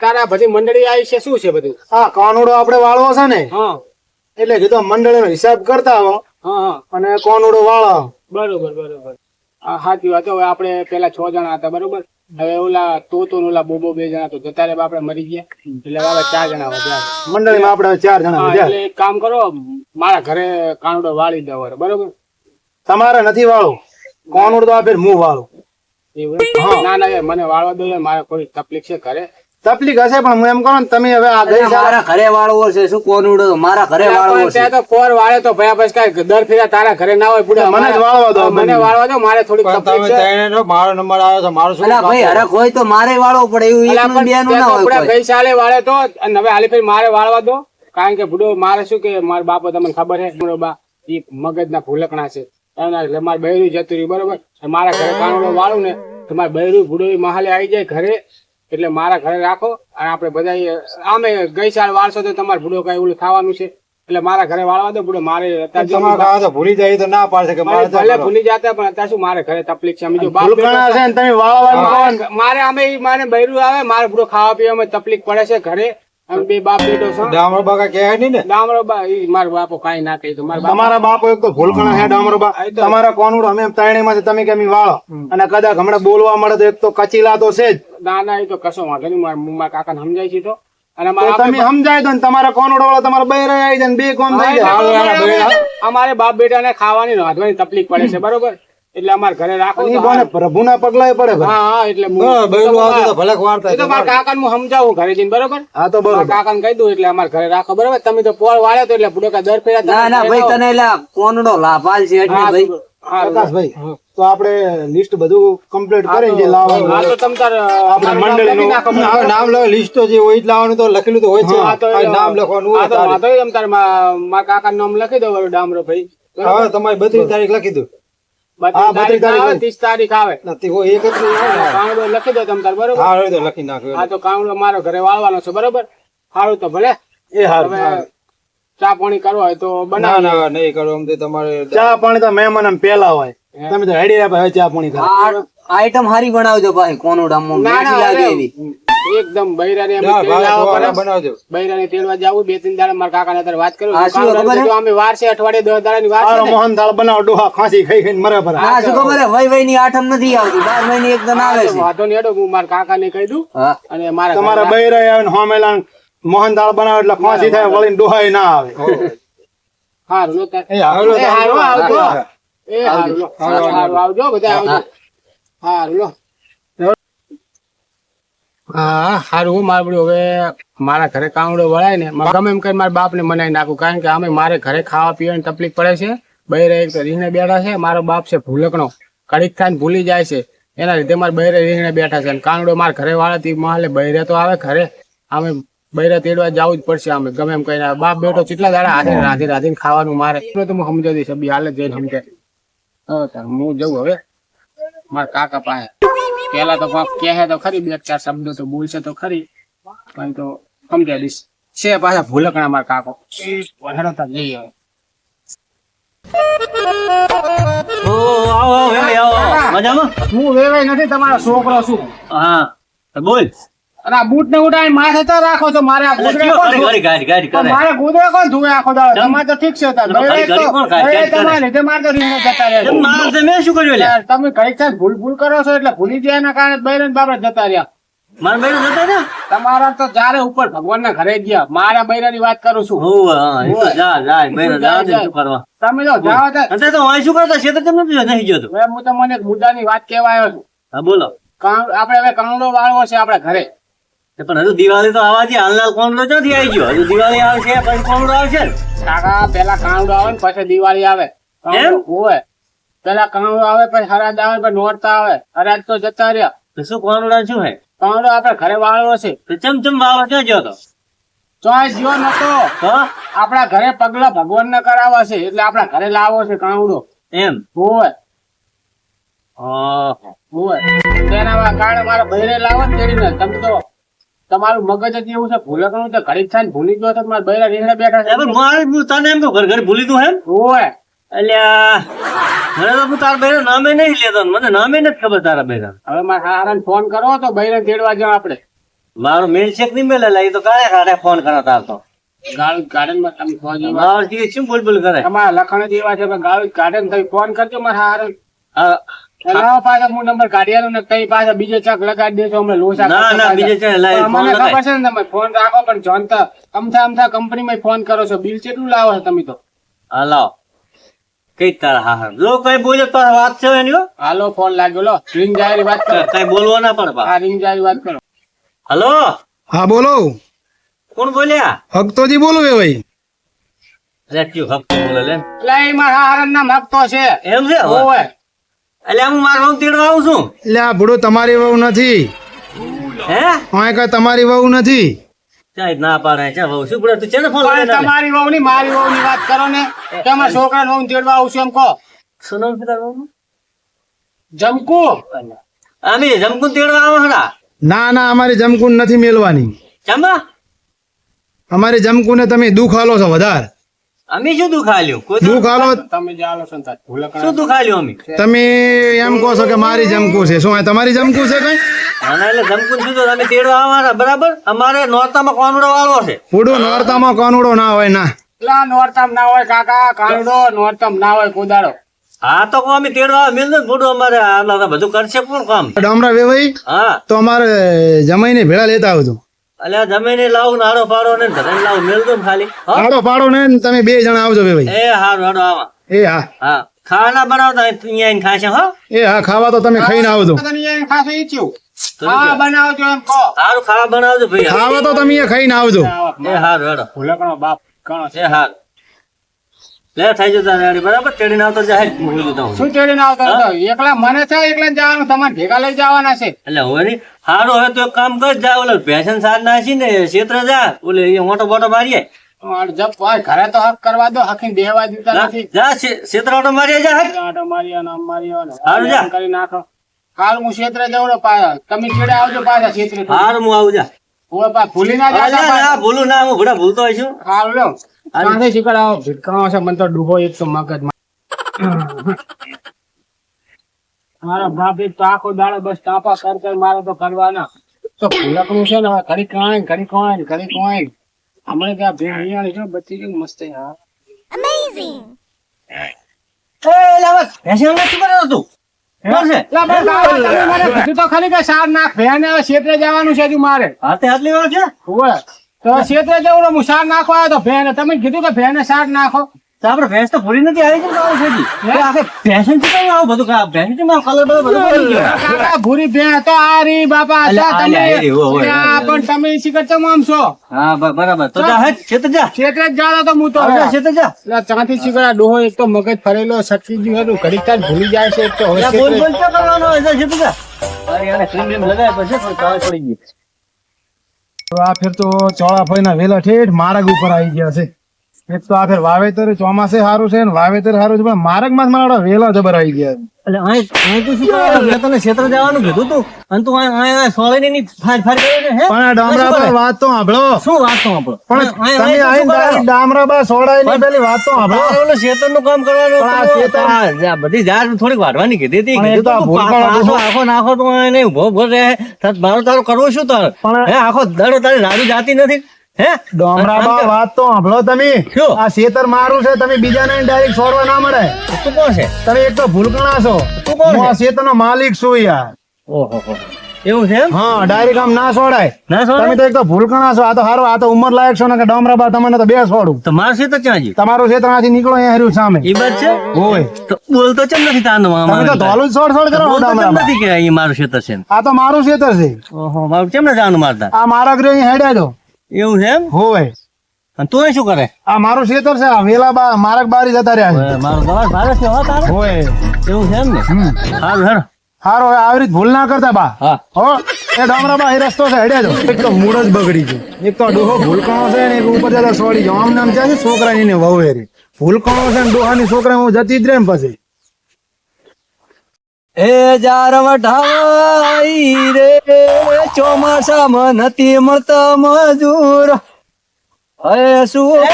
તારા બધી મંડળી આવી છે શું છે બધું આ કાનુડો આપડે વાળવો છે ને એટલે કીધું મંડળીનો હિસાબ કરતા હો. હા હા અને કાનુડો વાળો. બરોબર બરોબર સાચી વાત. હવે આપડે પેલા છ જણા હતા બરોબર? હવે ઓલા તો તો ઓલા બોબો બે જણા તો જતા રહ્યા આપણે મરી ગયા. એટલે હવે ચાર જણા વધ્યા. મંડળીમાં આપણે ચાર જણા વધ્યા. એટલે એક કામ કરો મારા ઘરે કાનુડો વાળી દો બરોબર? તમારે નથી વાળો કાનુડો તો આ ફેર હું વાળું. એવું ના ના મને વાળવા દો મારે કોઈ તકલીફ છે ઘરે? તકલીફ હશે પણ હું એમ કહું ને તમે હવે આ ગઈ મારા ઘરે વાળવો છે શું કોનુડો મારા ઘરે વાળવો છે. તો કોર વાળે તો ભયા પછી કઈ દર ફેરા તારા ઘરે ના હોય પૂરે મને જ વાળવા દો, મને. વાળવા દો મારે થોડી તકલીફ છે. અલા ભાઈ હરખ હોય તો મારે વાળવો પડે એવું એક નું બે નું ના હોય બુડા ગઈ સાલે વાળે તો અને હવે હાલી ફેર મારે વાળવા દો. કારણ કે બુડો મારે શું કે મારા બાપો તમને ખબર છે બુડો બા એ મગજના ભૂલકણા છે. એના એટલે મારે બૈરું જતું રહ્યું બરોબર? મારા ઘરે કાણું વાળું ને તમારે મારે બૈરું ભૂડો મહાલે આવી જાય ઘરે એટલે મારા ઘરે રાખો અને આપણે બધા આમે ગઈ સાલ વાળશો તો તમારે ભૂડો કઈ ઓલું ખાવાનું છે. એટલે મારા ઘરે વાળવા દો ભૂડો મારે અત્યારે ભૂલી જાય તો ના પાડશે કે મારે ભલે ભૂલી જતા પણ અત્યારે શું મારે ઘરે તકલીફ છે? અમે જો બાપ છે તમે વાળવાનું મારે- અમે મારે બૈરું આવે મારે ભૂડો ખાવા પીવામાં તકલીફ પડે છે ઘરે. બે બાપ બેટો છો? ડામરો બા ઈ મારો બાપો કાંઈ ના કહી તો મારા તમારા બાપો એક તો ભૂલકણા છે ડામરો બા. તમારા કોનુડો અમે ત્રણેયમાંથી તમે કેમ વાળો? અને કદાચ હમણાં બોલવા મળે તો એક તો કચીલા તો છે જ. ના ના એ તો કશો વાંધો નહીં મારા મારા કાકાને સમજાય છે તો. અને તમે સમજાય તો ને તમારા કોનુડ વાળા તમારા બે આવી જાય બે કોમ થઈ જાય. અમારે બાપ બેટાને ખાવાની રાંધવાની તકલીફ પડે છે બરોબર? એટલે અમારે ઘરે રાખો. પ્રભુના પગલાએ પડે. હા હા એટલે હું- તો મારા કાકાને હું સમજાવું ઘરે જઈને બરોબર? હા તો બરોબર. કાકાને કહી દઉં એટલે અમારે ઘરે રાખો બરોબર? તમે તો પોળ વાળ્યો તો એટલે બુડો દર ફેરા ના ના ભાઈ તને એટલે કોનડો લાભાલ છે એટલે ભાઈ. પ્રકાશભાઈ તો આપણે લિસ્ટ બધું કમ્પ્લીટ કરીને જે લાવવાનું હા તો તમ તાર આપણે મંડળીનું નામ લખો લિસ્ટ જે હોય લાવવાનું તો લખેલું તો હોય છે. તો નામ લખવાનું હોય તો વાંધો તમ તાર મા- મારા કાકાનું નામ લખી દો વળી ડામરો ભાઈ. હવે તમારી બત્રીસ તારીખ લખી દો હા, બત્રીસ બત્રીસ તારીખ ત્રીસ તારીખ આવે. નથી હોય એક જ કાવડો લખી દો તમ તાર બરોબર. હા તો લખી નાખ્યો હા તો કાવડો મારો ઘરે વાળવાનો છે બરોબર? સારું તો ભલે. એ હારું ચા પાણી કરવો હોય તો બનાવ ના નહીં કરો આમ તો તમારે ચા પાણી તો મહેમાન આમ પેલા હોય. તમે તો હેડી રહ્યા ચા પાણી કરો. આઈટમ હારી બનાવજો ભાઈ કોનો ડામો ના લાગે એવી. એકદમ બૈરાને અમે તેલ લાવવા પડે. બનાવજો. બૈરાને તેડવા જાવું બે ત્રણ દાડા મારા કાકાને અત્યારે વાત કરું હા, શું ખબર? હે? અમે વાર છે અઠવાડિયે દસ દાડાની વાર છે મોહન દાળ બનાવ ડોહા ખાંસી ખાઈ ખાઈને મરે ભરા ના શું ખબર? વય વયની આઠમ નથી આવતી. બાર મહિને એકદમ આવે છે. વાતો નહીં હેડો હું મારા કાકાને કહી દઉં. અને મારા તમારા ઘરે- બૈરા આવે ને હોમેલા મોહન દાળ બનાવ એટલે ખાંસી થાય વળીને ડોહાય ના આવે. હારું લો એ હારું. આવજો. એ હારું આવજો બધા આવજો. હારું લો. હા, હારું મારે બધું હવે મારા ઘરે કાવડો વળાય ને ગમે એમ કરી મારા બાપને મનાઈ નાખું, કારણ કે અમે મારે ઘરે ખાવા પીવાની તકલીફ પડે છે. બહેરે એક તો રીંગણે બેઠા છે, મારો બાપ છે ભૂલકનો કડીક થાય ભૂલી જાય છે. એના લીધે મારે બહેરે રીંગણે બેઠા છે કાવડો મારા ઘરે વાળા થી મહાલે બહેરે તો આવે ઘરે. અમે બૈરા તેડવા જવું જ પડશે અમે ગમે એમ કહીને બાપ બેટો કેટલા દાડા હાથે રાંધી રાંધીને ખાવાનું મારે. તો હું સમજાવી દઈશ બી હાલે જઈને હવે હું જઉં હવે. મારા કાકા પાસે. પેલા તો કોક કહે તો ખરી બે ચાર શબ્દો તો બોલશે તો ખરી. પણ તો સમજાવી દઈશ. છે પાછા ભૂલકણા મારા કાકો. હેડો તાર જઈએ હવે મજામાં? હું વેવાય નથી તમારો છોકરો છું. હા બોલ. અને આ બૂટ ને ઉડાય માથે તો રાખો તો મારે આ ગોદડા કોણ ધોવે? ગાડી ગાડી તો મારે ગોદડા કોણ ધોવે આખો દાડો? તમારે તો ઠીક છે તાર. તો તો-. તમારા લીધે મારે તો રીંગણ જતા રહે મેં શું કર્યું યાર, તમે ઘડીક થાય ભૂલ ભૂલ કરો છો એટલે ભૂલી જાય એના કારણે બૈરાને બાપરા જતા રહ્યા. મારા બેન જતા ને તમારા તો જ્યારે ઉપર ભગવાનના ઘરે ગયા મારા બૈરાની વાત કરું છું. હોવે, તો જા જા બેન જા શું કરવા? તમે જો જાઓ તો તો હું શું કરતા? છે તો તમે નહીં તો હું તમને એક મુદ્દાની વાત કહેવા આવ્યો છું. હા બોલો. આપણે હવે કાંગડો વાળવો છે આપડે ઘરે. પણ હજુ દિવાળી તો આવવા દે હાલના કોમડો ક્યાંથી આવી ગયો? હજુ દિવાળી આવશે પછી કોમડો આવશે કાકા પેલા કાંડો આવે ને પછી દિવાળી આવે. એમ? હોય પેલા કાંડો આવે પછી હરાજ આવે પછી નોરતા આવે. હરાજ તો જતા રહ્યા. શું કોમડો શું હે? કાંગડો આપણે ઘરે વાળવો છે. ચમ ચમ વાળો ક્યાં ગયો તો? ચોય જીવો નતો. આપણા ઘરે પગલા ભગવાન ને કરાવવા છે એટલે આપણા ઘરે લાવો છે કાંડો એમ? હોય. હોય તેના કારણે મારા બહેરે લાવો ને તેડીને તમે તો તમારું મગજ જ એવું છે ભૂલકણું તો ઘડી થાય ભૂલી ગયો તો મારા બૈરા રીંગણા બેઠા છે. મારે તને એમ તો ઘર ઘર ભૂલી તું એમ? ઓય. અલ્યા મને તો તારા બેરા નામે નહીં લેતો મને નામે નથી ખબર તારા બેરા હવે મારા હારાને ફોન કરો તો બૈરા તેડવા જાવ આપણે. મારો મેલ છે નહીં મેલે લા, તો કાળે કાળે ફોન કરો તાર તો. ગાર્ડનમાં તમે ફોન મારો શું બોલ બોલ કરે? તમારા લખણ જ એવા છે ગાર્ડન થઈ ફોન કરજો મારા હારાને. હા. લાવો પાછા હું નંબર કાઢી આલું ને કઈ પાછા બીજે ચાક લગાડી દેશો અમે લોસા ના ના પાછા. બીજે છે લાય પણ ફોન મને ખબર છે ને તમે ફોન રાખો પણ જોનતા અમથા અમથા કંપનીમાં ફોન કરો છો બિલ કેટલું લાવો છો તમે તો? હા લાવ. કઈ તારા હા હા. જો કઈ બોલ્યો તો વાત છે એની હાલો ફોન લાગ્યો લો. રિંગ જાહેર વાત કરો. કઈ બોલવા ના પડે બા. આ રિંગ જાહેર વાત કરો. હલો? હા બોલો. કોણ બોલ્યા? ભક્તોજી બોલું એ ભાઈ. અરે કયું હક તો બોલે લે? એટલે એ મારા હારણ નામ હકતો છે. એમ છે? હવે? એટલે હું મારા વહુ તેડવા આવું છું. એટલે આ ભૂડો તમારી વહુ નથી. હે? અહીં કઈ તમારી વહુ નથી. ચાઈ ના પાડે? છે વહુ? શું પડે? તું છે ને ફોન તમારી વહુ ની મારી વહુ ની વાત કરો ને. કે અમારા છોકરાને વહુ તેડવા આવું છું એમ કહો. શું પિતા વહુ? જમકુ. અમે જમકુન તેડવા આવો હરા ના ના અમારી જમકુન નથી મેલવાની. જમા અમારી જમકુને તમે દુખ આલો છો વધારે. અમે શું દુખાલ્યું? કોઈ તો- તમે જ છો ભૂલકણા. શું દુખાલ્યું અમે? તમે એમ કહો છો કે મારી જમકું છે. શું તમારી જમકું છે કઈ? આના એટલે જમકુન શું તો અમે તેડવા આવવાના બરાબર? અમારે નોરતામાં કોનડો વાળો છે. ભૂડો નોરતામાં કાનુડો ના હોય ના. એટલા આ ના હોય કાકા કાનુડો નોરતમ ના હોય કુદાડો હા તો અમે તેડવા મિલ મેલ મોટું અમારે. આ બધું કરશે કોણ કામ? ડામરા વેવાઈ? હા. તો અમારે જમાઈને ભેળા લેતા આવજો. આ જમીને લાવું નારો પાડો ને ધરાઈને લાવું. મેલ ને ખાલી. હો? પાડો પાડો ને તમે બે જણા આવજો એ હારું હાડો આવા. એ હા. હા. ખાવાના બનાવતા અહીંયા આઈને ખાશે હો? એ હા ખાવા તો તમે ખાઈને આવજો. તને અહીંયા ખાસો ઈ થયું. તો બનાવજો એમ કહો. સારું ખાવા બનાવજો ભાઈ. ખાવા તો તમે અહીંયા ખાઈને આવજો. એ હારું હેડો. ભૂલકણો બાપ કણો છે. હારું. લે થઈ જતા રેડી બરાબર? તેડીને આવતો જાય હું. બોલી શું તેડીને આવતો એકલા મને છે એકલા જવાનું? તમારે ભેગા લઈ જવાના છે. એટલે હવે હારું તો એક કામ કર જા ઓલે સાર નાખી ને ક્ષેત્ર જા ઓલે એ મોટો બોટો મારીએ. તમારે જપ ઘરે તો હક કરવા દો હકીને દેવા જા, નથી. જા ક્ષે- ક્ષેત્ર ઓટો મારીએ જા જા. કરી નાખો. હાલ હું ક્ષેત્રે જવડો પાછા. તમે ચીડે આવજો પાછા ક્ષેત્રે. હારું હું આવું જા. ભૂલી ના જા, ભૂલું ના હું ભૂડા ભૂલતો હોય છું. હાલ લો સાંજે શીખડ આવો ભીટકાણો છે મને તો ડૂબો એક તો મગજ મારા બાપ એક તો આખો દાડો બસ તાપા કર કર મારે તો કરવાના. તો ભૂલકનું છે ને હવે ઘડી કાંઈ ઘડી કોણ ઘડી કોણ? હમણાં ત્યાં ભીડ અહીંયા છે બચી ગયું મસ્ત હા. એ લે બસ પેશન નથી કર્યો તું? કોણ છે? લા બસ આવો તમે મને કીધું તો ખરી કે સાર નાખ ભેને હવે ક્ષેત્રે જવાનું છે હજુ મારે. હાથે હાથ વાર છે? તો ક્ષેત્રે જવું હું સાર નાખો આવ્યો તો ભેને તમે કીધું કે ભેને સાર નાખો. તો આપણે ભેંસ તો ભૂલી નથી આવી છે આવું છે આખે ભેંસનથી કઈ આવું બધું કા- ભેંસનથી કલર બધો બધો બની ગયો કાકા ભૂરી ભેં તો આ રી બાપા અલા, તમે એ હોય, હોય, ત્યાં પણ તમે શીખર ચમ આમ છો? હા બરાબર. તો જા હેટ ક્ષેત્ર જા. ક્ષેત્રે જ જાણો તો હું તો જા, ક્ષેત્ર જા. એટલે ચાંથી શીખર ડોહો એક તો મગજ ફરેલો સટકી ગયું હતું ઘડીક ભૂલી જાય છે એક તો હવે બોલ બોલ કરવાનો ક્ષેત્ર જા અરે યાર ક્રીમ લગાય પછી કોઈ પડી ગઈ. તો આ ફેર તો ચોળા ફઈના વેલા ઠેઠ મારા ઉપર આવી ગયા છે. એક તો આ ફેર વાવેતર ચોમાસે સારું છે ને વાવેતર સારું છે પણ માર્ગમાં જ મારા વેલા જબર આવી ગયા એટલે અહીં અહીં તું શું કરે? મેં તને ક્ષેત્ર જવાનું કીધું તું. અને તું અહીં- અહીં સોળે ની ફાર ફાર કરે છે, પણ આ ડામરા પર? વાત તો સાંભળો. શું વાત તો આપણો પણ તમે અહીં ડામરા બા સોડાઈને પેલી વાત તો સાંભળો. ક્ષેત્રનું કામ કરવાનું પણ આ બધી ઝાડ થોડીક વાઢવાની કીધી હતી. કીધું તો પાછો આખો નાખો તો એને ઊભો ઊભો રહે. તાર મારો તારું કરવું શું તાર? પણ- હે આખો દડો તારી લાડુ જાતી નથી? હે? ડામરા વાત તો સાંભળો તમે. આ ખેતર મારું છે તમે બીજાને ડાયરેક્ટ છોડવા ના મળે. તું કોણ છે? તમે એક તો ભૂલકણા છો. તું કોણ આ ખેતરનો માલિક છું યાર. ઓહો એવું છે હા ડાયરેક્ટ આમ ના છોડાય. ના સોળ તમે તો એક તો ભૂલકણા છો. આ તો હારો આ તો ઉંમર લાયક છો ને કે ડામરા બા તમને તો બે છોડું. તો મારું ક્ષેત્ર ક્યાં જી તમારું શેતર આથી નીકળો અહીંયા હાર્યું સામે. એ બાત છે? હોય તો બોલતો ચમ નથી તારનો તમે તો ધોલું છોડ છોડ કરો. નથી કે અહીં મારું શેતર છે આ તો મારું શેતર છે. ઓહો મારું કેમ ને જવાનું મારતા? આ મારા અહીં હેડ્યા દો એવું છે એમ? હોય. અને તું શું કરે? આ મારું ખેતર છે આ વેલા બા મારક બારી જતા રહ્યા છે. મારો ગવાસ ભારે છે હો તારે? હોય. એવું છે એમ ને. સારું હેડ. હારો આવી રીત ભૂલ ના કરતા બા. હા. હો એ ડામરા બા એ રસ્તો છે હેડે જો. એક તો મૂળ જ બગડી ગયો. એક તો ડોહો ભૂલકણો છે ને એક ઉપર જતા સોડી ગયો આમ નામ છે છોકરાની ને વહુ એરી ભૂલકણો છે ને ડોહાની છોકરા હું જતી જ રહે ને પછી. એ જાર વઢાવાઈ રે ચોમાસામાં નથી મળતા મજૂર શું.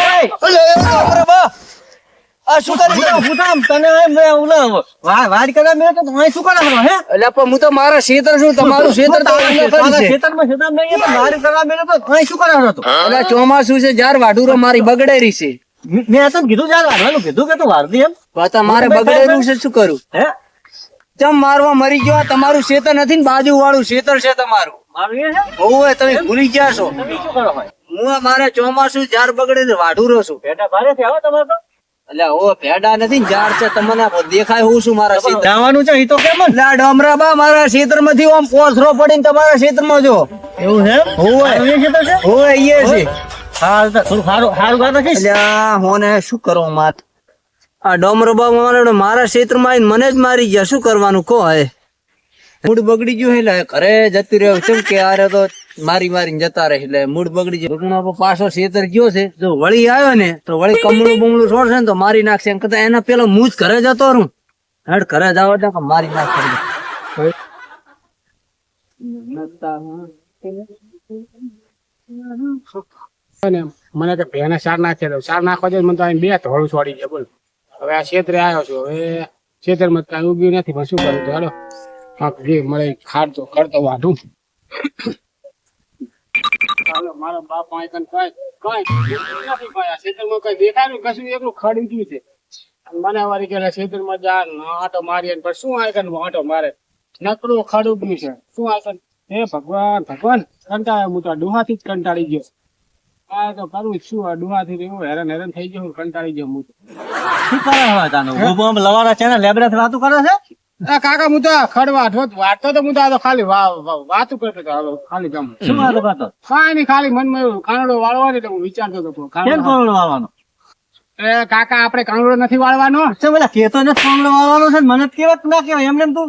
આ શું કરી? હું તને તો શું કરે હે એટલે પણ હું તો મારા ક્ષેત્ર છું તમારું ક્ષેત્ર તો નહીં તો મેં તો શું કરે હતો ચોમાસું છે જાર વાઢુરો મારી બગડેરી છે મેં તો કીધું વાળવાનું કીધું કે તું વારદી એમ મારે બગડેલું છે શું કરું હે ચમ મારવા મરી ગયો? તમારું શેતર નથી ને બાજુ વાળું શેતર છે તમારું. ઓવે તમે ભૂલી ગયા છો. હું મારે ચોમાસું જાર બગડે ને વાઢુરો છું. બેટા ભારે થી આવો એટલે ઓ ભેડા નથી ને ઝાડ છે તમને દેખાય હું છું મારા ક્ષેત્ર જવાનું છે તો કેમ જ? એટલે બા મારા ક્ષેત્રમાંથી આમ પોથરો પડીને તમારા ક્ષેત્રમાં જો. એવું છે હોવે. તારું છે? ઓવે ઈએ છે. હા થોડું સારું સારું ગાતો છે એટલે આ શું કરો માત? આ ડોમરો બા મારા મારા ક્ષેત્રમાં આવીને મને જ મારી ગયા. શું કરવાનું કહો હે? મૂડ બગડી ગયું એટલે ઘરે જતું રહ્યો. ચમ કે આરે તો મારી મારીને જતા રહે એટલે મૂડ બગડી ગયો. ઘટનો પાછો ક્ષેત્ર ગયો છે. જો વળી આવ્યો ને તો વળી કમળું બમણું છોડશે ને તો મારી નાખશે. એમ કરતા એના પેલો હું જ ઘરે જતો રહું. હેડ ઘરે જાવ આવો ત્યાં મારી નાખશે મને કે ભેને સાર નાખે સાર નાખવા જાય મને તો બે ધોળું છોડી ગયા બોલ. હવે આ ક્ષેત્રે આવ્યો છું. હવે ક્ષેત્રમાં કઈ ઉગ્યું નથી, પણ શું કરું હાલો. કાંક જે મળે ખાડતો કરતો વાઢું. કઈ કઈ નથી કશું એકલું ખડ ઉગ્યું છે? મને વારી કે ક્ષેત્રમાં જા, આટો ને શું આયકન કન આટો મારે? નકરું ખડ ઉગ્યું છે. શું આ હે ભગવાન ભગવાન, કંટાળ્યો હું તો આ જ કંટાળી ગયો. આ તો કરું શું આ તો એવું હેરાન હેરાન થઈ ગયો કંટાળી ગયો હું શું કરે હવે તાનો? ઊભો આમ લવારા છે ને? લેબરેથી વાતો કરે છે? આ કાકા હું તો ખડવા વાંચતો તો હું તો આ તો ખાલી વા- વા- કરતો હતો ખાલી જમ. શું વાતો કરતો? કાંઈ નહીં ખાલી મનમાં એવું કાનડો વાળવાનો એટલે હું વિચારતો હતો. કેમ કાનડો- વાળવાનો? એ કાકા આપણે કાનડો નથી વાળવાનો. છે પેલા કેતો ને કાનડો વાળવાનો છે મને જ ના કેવાય એમને તું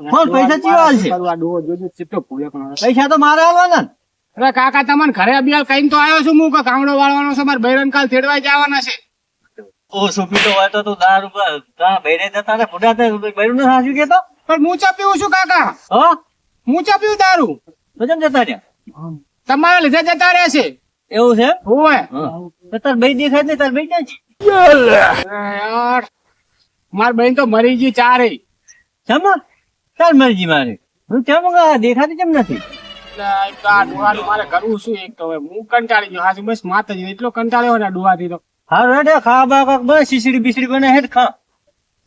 કોણ પૈસા ચીવાલ પણ. પૈસા તો મારે આવવાના ને. અરે કાકા તમને ઘરે અભિયાલ કઈ તો આવ્યો છું હું કે કામડો વાળવાનો છે મારે બૈરન કાલ તેડવા જવાના છે. ઓ સુપીતો હોય તો તું દારૂ પર- તારા બૈરે જતા ને ફૂટા તે બૈરું ને સાચું કેતો? પણ હું ચા પીવું છું કાકા. હો? હું ચા પીવું દારૂ. વજન જતા રહ્યા? તમારા લીધે જતા રહેશે એવું છે? હોય તો તાર બઈ દેખાય ને તાર બઈ છે? યાર માર બેન તો મરી ગઈ ચારે જમા તાર મરજી મારે. હું કેમ દેખાતી કેમ નથી? એટલે આ ડોહાનું મારે કરવું શું એક તો હું કંટાળી ગયો. હાચું બસ માતાજી એટલો કંટાળ્યો ને ડોહાથી તો. હારું હેડે ખા બા કાક બસ શીશડી બીસડી બને હેડ ખા.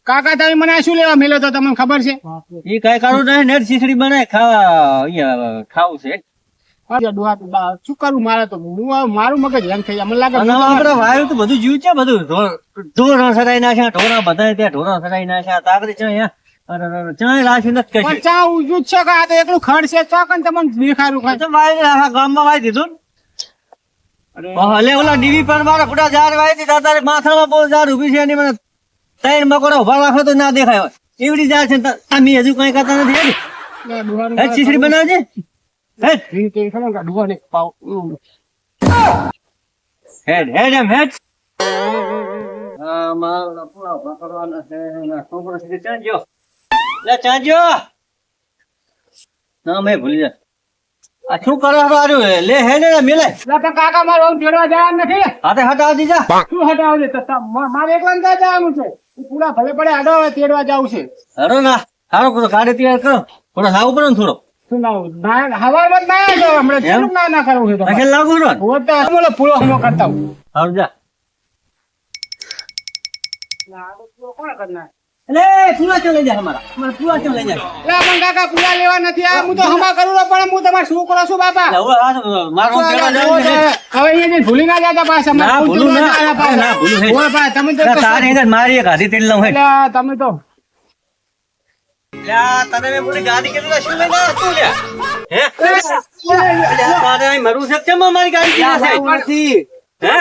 કાકા તમે મને શું લેવા મેલ્યો તો તમને ખબર છે? એ કઈ કાઢું નહીં નેટ શીશડી બનાય ખા અહીંયા ખાવું છે. શું કરું મારે તો? હું મારું મગજ હેંગ થઈ મને લાગે વાયુ તો બધું જીવ છે બધું ઢોર- ઢોરા સરાઈ નાખ્યા ઢોરા બધા ત્યાં ઢોરા સરાઈ નાખ્યા તાકડી છે અહીંયા. ચાંય રાખ્યું નથી પણ ચા ઉજ્જુ છે કે આ તો એકલું ખડ છે. ચા કન તમને દેખાડું આ કઈ તો વાય આખા ગામમાં વાય દીધું હલે ઓલા ડીવી પર મારા ફૂટા ઝાડ વાય દીધા તારે માથામાં બહુ ઝાડ ઊભી છે એની મને ત્રણ મકોડા ઊભા રાખો તો ના દેખાય એવડી ઝાડ છે ને તા- આમ ઈ હજુ કઈ કરતા નથી શીશડી બનાવજે. હેડ. હેડ હેડ એમ હેડ. મારા પૂરા કરવાના છે છોકરો છે તે ચાંજ્યો લે ચાંજો ના મેં ભૂલી જા આ શું કરે હે લે હે ને મિલે. એટલે તો કાકા મારો ઓમ જોડવા જવાનું નથી. હાથે હટાવ દીજા શું હટાવ દે તતા મારે એકલા ને જવાનું છે? હું પૂરા ભલે પડે આડો તેડવા જાઉં છે. હરો ના. હારો કરો ગાડી તૈયાર કરો. થોડો સાવ પડે ને થોડો. શું ના ના આવ્યો હમણાં. ના ના કરવું છે. લાગુ પૂળો હમો કરતા હું હારું જા. કોણ કરનાર? એટલે પૂરા ચો લઈ જા અમારા અમારા પૂરા ચો લઈ જા લે પણ કાકા પૂરા લેવા નથી આ હું તો હમા કરું પણ હું તમારો છોકરો છું બાપા મારો હવે. અહીંયા ભૂલી ના જતા પાછા ના, ભૂલું ના. ના ભૂલું નહીં. ઓય તમે તો તારી મારી એક હાથી તેલ લઉં હેડ. તમે તો તને મેં પૂરી ગાડી કીધું શું લઈને આવ્યો તું લ્યા? હે? મરવું છે કેમ અમારી ગાડી નથી હે?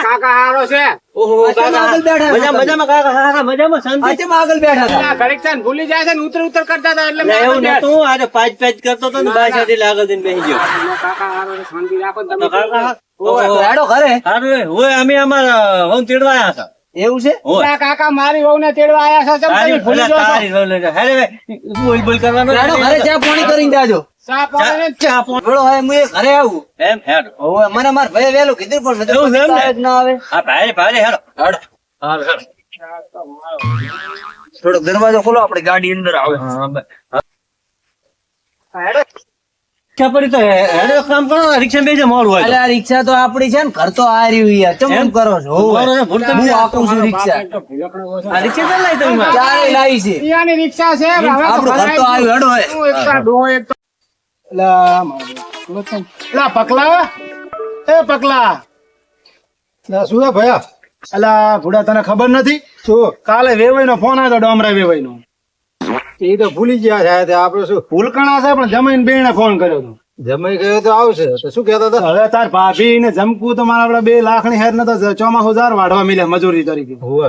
કાકા હારો છે ઓહો, કાકા. આગળ બેઠા હતા. મજા- મજામાં કાકા, હા, હા, મજામાં શાંતિ? આગળ બેઠા હતા આ ઘડીક છે ને ભૂલી જાય છે ને ઉતર ઉતર કરતા હતા એટલે એટલે એવું નતું, આજે પાંચ પાંચ કરતો હતો ને ના, સાથે આગળ જઈને બેસી ગયો. કાકા હારો છે, શાંતિ રાખો તમે કાકા, ઓહો, ઓહો. ઘરે હારું હે. અમે અમારા વહુ તેડવા આયા હતા. એવું છે ઓય. આ કાકા મારી વહુને તેડવા આયા છે છો? બોલ બોલ કરવાનો ઘરે ચા પાણી કરીને જાજો ચા પાણી ને ચા પોણ. બોલો હવે હું ઘરે આવું એમ હેડો. હવે મને માર ભાઈ વહેલું કીધું પણ નજર એવું એમ ને? પાસે જ ના આવે હા ભાઈ ભાઈ હેડો હેડો હાલ, હેડો. થોડોક દરવાજો ખોલો આપણે ગાડી અંદર આવે હા, બસ. રિક્ષા પડી તો હેડો કામ કરો રિક્ષા બેસી મોડું હોય આ રિક્ષા તો આપડી છે ને ઘર તો આ રહ્યું યાર ચમ એમ? કરો છો હું આપું છું રિક્ષા. આ રિક્ષા ચાલ લાવી તમે મારે. લાવી છે રિક્ષા છે આપણું ઘર તો આવ્યું હેડો ગયું. એક તો આ ડોહો એક તો- લા, પકલા એ પકલા શું ભયા અલા ભૂડા તને ખબર નથી? શું? કાલે વેવાઈ નો ફોન આવ્યો ડોમરા વેવાઈ નો એ તો ભૂલી ગયા છે તે આપડે શું? ભૂલકણા છે પણ જમીન બેને ફોન કર્યો હતો. જમાઈ ગયો તો આવશે. તો શું કહેતા હતા? હવે તાર ભાભી ને જમકું તો મારા આપડે બે લાખની હેર નતો ચોમાસું હજાર વાઢવા મિલે મજૂરી તરીકે. હવે.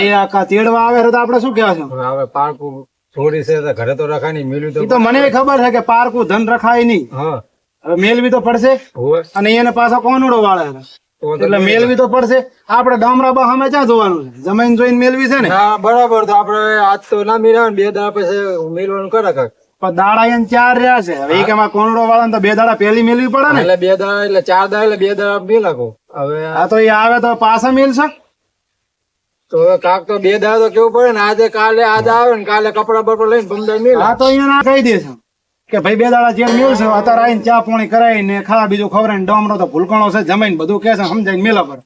એ આ કા તેડવા આવે તો આપડે શું કહેવા છે? હવે પારકું છોડી છે તો ઘરે તો રખાય નહીં એ તો તો મને ખબર છે કે પારકું ધન રખાય નહીં. હા. હવે મેલવી તો પડશે હોવે અને એને પાછો કોનુડો વાળે છે. તો તો એટલે મેળવી તો પડશે. આપડે ડામરા બા સામે ક્યાં જોવાનું છે? જમીન જોઈને મેળવી છે ને? હા બરાબર તો આપડે આજ તો ના મેળવ્યા ને બે દાડા પછી મેળવાનું કરે કાંઈક. પણ દાડા એને ચાર રહ્યા છે. હવે એમાં કે માં કોનડો વાળા તો બે દાડા પેલી મેળવી પડે ને? એટલે બે દાડા એટલે ચાર દાડા એટલે બે દાડા મેલાકો. હવે આ તો એ આવે તો પાછા મેલશે? તો કાક તો બે દાડા તો કેવું પડે ને? આજે કાલે આજે આવે ને કાલે કપડા બપડા લઈને પંદર મિલ. હા તો અહીંયા ના કહી દેશે કે ભાઈ બે દાડા જેમ મેલશે અત્યારે આવીને ચા પાણી કરાવીને ખા બીજું ખવડાવીને ડોમરો તો ભૂલકણો છે જમીન બધું કે છે સમજાય મેલા પર.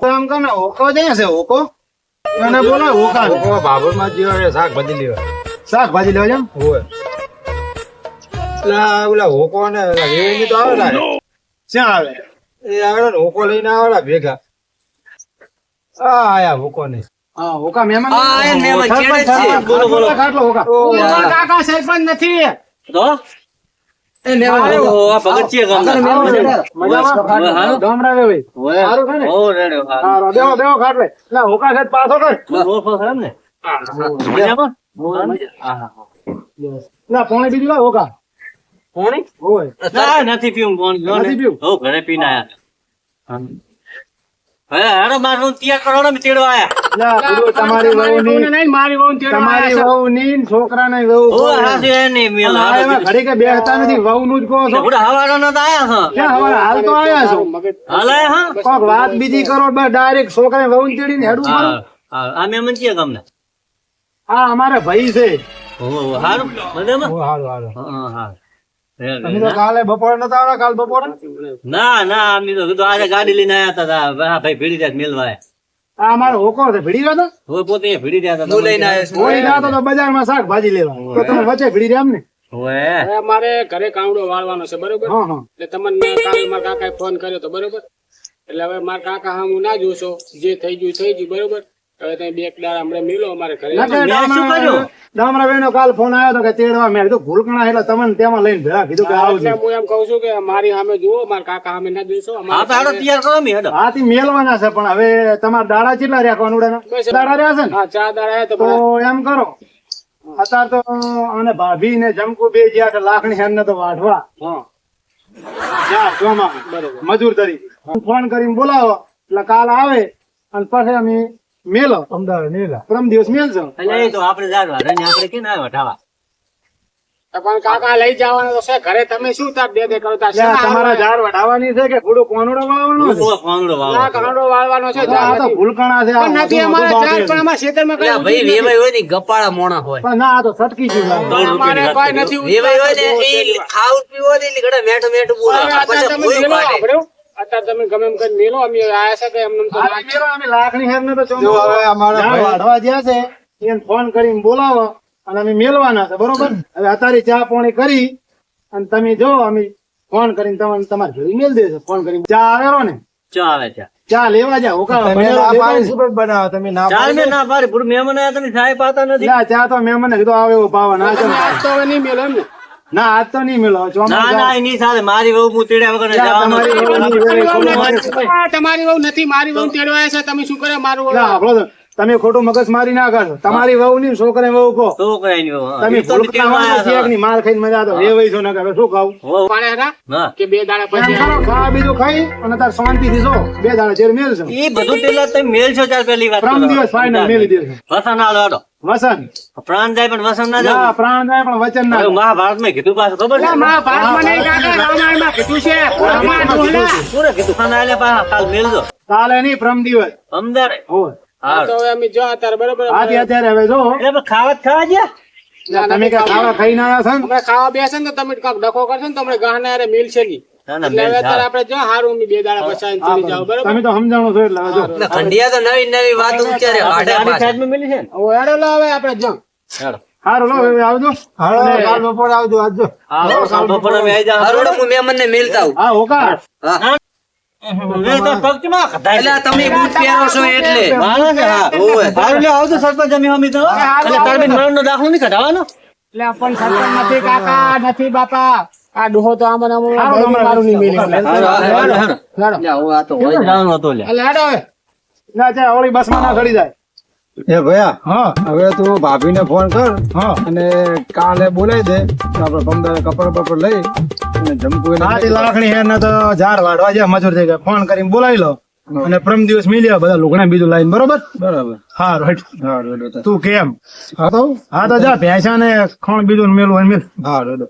તો એમ કહે ને ઓકો જઈએ છે ઓકો એને બોલો ઓકા બાબરમાં જીવા શાકભાજી લેવા. શાકભાજી લેવા જેમ હોય. એટલે ઓલા હોકો ને ઓલા તો આવે ને ક્યાં આવે? એ આવે ને હોકો લઈને આવેલા ભેગા. આ આયા હોકો ને હા ઓકા મહેમાન હા, આયા મહેમાન, જ છે. બોલો, બોલો. ખાટલો ઓકા ઓય, કાકા સરપંચ નથી તો એ મહેમાન ઓહો, આ ભગત છે ગામના. મજામાં. ડોમરા વેવાઈ ઓય. સારું છે ને? ઓ, રેડો, હા. દેવો દેવો ખાટલે ના હોકા છે પાછો કર બસ, ઓળખો ને? મજામાં? હા, હા, ના પોણી બીજું લાવ હોકા પોણી? હોય ના, નથી પીવું પોણી, નથી પીવું? ઓ ઘરે પીને આયા. ને, ને વહુ વાત બીજી કરો બસ ડાયરેક્ટ છોકરાને વહુને તેડીને હેડવું હેડું હા, હા. અમારે ભાઈ છે? મજામાં? હારું હારું હા, હા. રેડ. તો કાલે બપોરે નતા આવ્યા કાલ બપોરે? ના ના અમે તો કીધું આજે ગાડી લઈને આયા હતા હા ભાઈ ભીડી રહ્યા મેલવા આ અમારો હોકો છે ભીડી હવે પોતે ભીડી રહ્યા હતા હું લઈને આવ્યો છું. કોઈ જાતો તો બજારમાં શાકભાજી લેવા તો તમે વચ્ચે ભીડી રહ્યા ને? મારે ઘરે કાવડો વાળવાનો છે બરોબર? હા હા. એટલે તમને કાલે મારા કાકાએ ફોન કર્યો તો બરોબર? એટલે હવે મારા કાકા હા હું ના જોશો જે થઈ ગયું થઈ ગયું બરોબર? કે કાલ ફોન આવ્યો તો કે તેડવા મેં કીધું ભૂલકણા એટલે તમને તેમાં લઈને ભેળા કીધું કે આવજો હું એમ કઉ છું કે મારી સામે જુઓ મારા કાકા સામે ના જોશો હા અમારે તો હાલો તૈયાર કરો મી હાથી મેલવાના છે પણ હવે તમારા દાડા કેટલા રહ્યા કોનુડાના દાડા રહ્યા છે ને? ચાર દાડા તો એમ કરો અત્યારે તો અને ભાભી ને જમકુ બે ગયા છે લાખની હેર ને તો વાઢવા. મજૂર તરીકે. ફોન કરીને બોલાવો એટલે કાલ આવે અને પછી અમે મેલો. અમદાવાદ મેલા. પરમ દિવસ મેલજો એટલે એ તો આપણે જાડવા રહીને આપણે કે ના વઠાવા પણ કાકા લઈ જવાના તો છે. ઘરે તમે શું તાર દે દે કરતા? છે તમારા ઝાડ વઢાવવાની છે કે થોડું કોનુડો વાળવાનો છે? ઓ પાંગડો વાવો ના કાંડો વાળવાનો છે આ તો ભૂલકણા છે પણ નથી અમારા ઝાડ પણ અમારા ખેતરમાં કઈ ભાઈ વેવાય હોય ને ગપાળા મોણા હોય. પણ ના આ તો સટકી છે. અમારે કોઈ નથી વેવાય હોય ને એ ખાવ પીવો ને એટલે ઘડા મેઠો મેઠો બોલે. પછી ભૂલ. આપણો. અત્યારે તમે ગમે એમ કરી મેલો અમે આયા છે કે એમને એમ તો આ મેરો અમે લાખની હેર ને તો જો હવે અમારા વાઢવા જ્યાં છે એને ફોન કરીને બોલાવો અને અમે મેલવાના છે બરોબર? હવે અત્યારે ચા પાણી કરી અને તમે જો અમે ફોન કરીને તમને તમારે જોઈ મેલ દેજો ફોન કરીને. ચા આવે ને? ચા આવે ચા ચા લેવા જા હોકા તમે ના દેખાય ને. બનાવો? તમે ના ચાલ પાડી ના પાડી પૂરું મહેમાન આયા તમે સાહેબ પાતા નથી. ચા તો મેં મને કીધું આવે એવો ભાવ ના તો નહીં મેલો એમ ને ના આજ તો નહીં મિલો ના ના એની સાથે મારી વહુ હું તેડ્યા વગર તમારી વહુ નથી. આ તમારી વહુ નથી મારી વહુ તેડવા આવ્યા છે તમે શું કરે મારું તમે ખોટું મગજ મારી ના કરો તમારી વહુ ની છોકરા વહુ કહો. તમે છો? ની માર ખાઈને મજા તો વહી છો ને હવે શું ખાવું. કે બે દાડા પછી ખા બીજું ખાઈ અને તાર શાંતિ થી જો. બે દાડા ચેર મેલશો એ બધું પેલા તમે મેલ છો ચાર પેલી વાત ત્રણ દિવસ ફાઈનલ મેલી દેશો વસન આલો વસન. પ્રાણ જાય પણ વસન ના ના જાય પ્રાણ જાય પણ વચન ના મહાભારતમાં કીધું પાછું ખબર છે? માં નહીં કાકા રામાયણમાં કીધું છે. પૂરે કીધું ખાના આલ્યા પાછા કાલ મેલજો. કાલે નહીં પ્રમ દિવસ. સમજારે. ખાવા? બેસે ને તમે ડખો કરશો ને તો ગહના હારે મિલ છે મેલ જો હારું બે દાડા પછી ચલી જાવ બરોબર? તમે તો સમજાણો છો એટલે હવે જો. એટલે ખંડિયા તો નવી નવી વાત ઉચ્ચારે આપણે કાઢે આની પાછા. છે ને હવે હેડો લો હવે આપણે જો. હેડો. લો આવજો. અને કાલ બપોરે આવજો હા, કાલ બપોરે અમે હું મેલતા. હા હા. દાખલો નહીં કઢાવવાનો? એટલે આપણ સરપંચ નથી કાકા નથી બાપા. આ ડોહો તો આમ આમાં મારું નહીં મિલે. આ તો હોય જ. જવાનું હતું લે. એટલે હેડો. હવે ના જાય. એ ભયા હા. હવે તું ભાભીને ફોન કર હા. અને કાલે બોલાવી દે આપણે પમદારે કપડ બપડ લઈ અને જમકું લાકડી હે ને તો ઝાડ વાડવા જાય મજૂર થઈ ગયા ફોન કરીને બોલાવી લો. અને પ્રમ દિવસ મિલ્યા બધા લુગણા બીજું લાઈન બરોબર? બરાબર. હા રેડો તું કેમ? હા તો? હા તો જા ભેંસા ને ખણ બીજું મેલું મેલ. હા રેડો.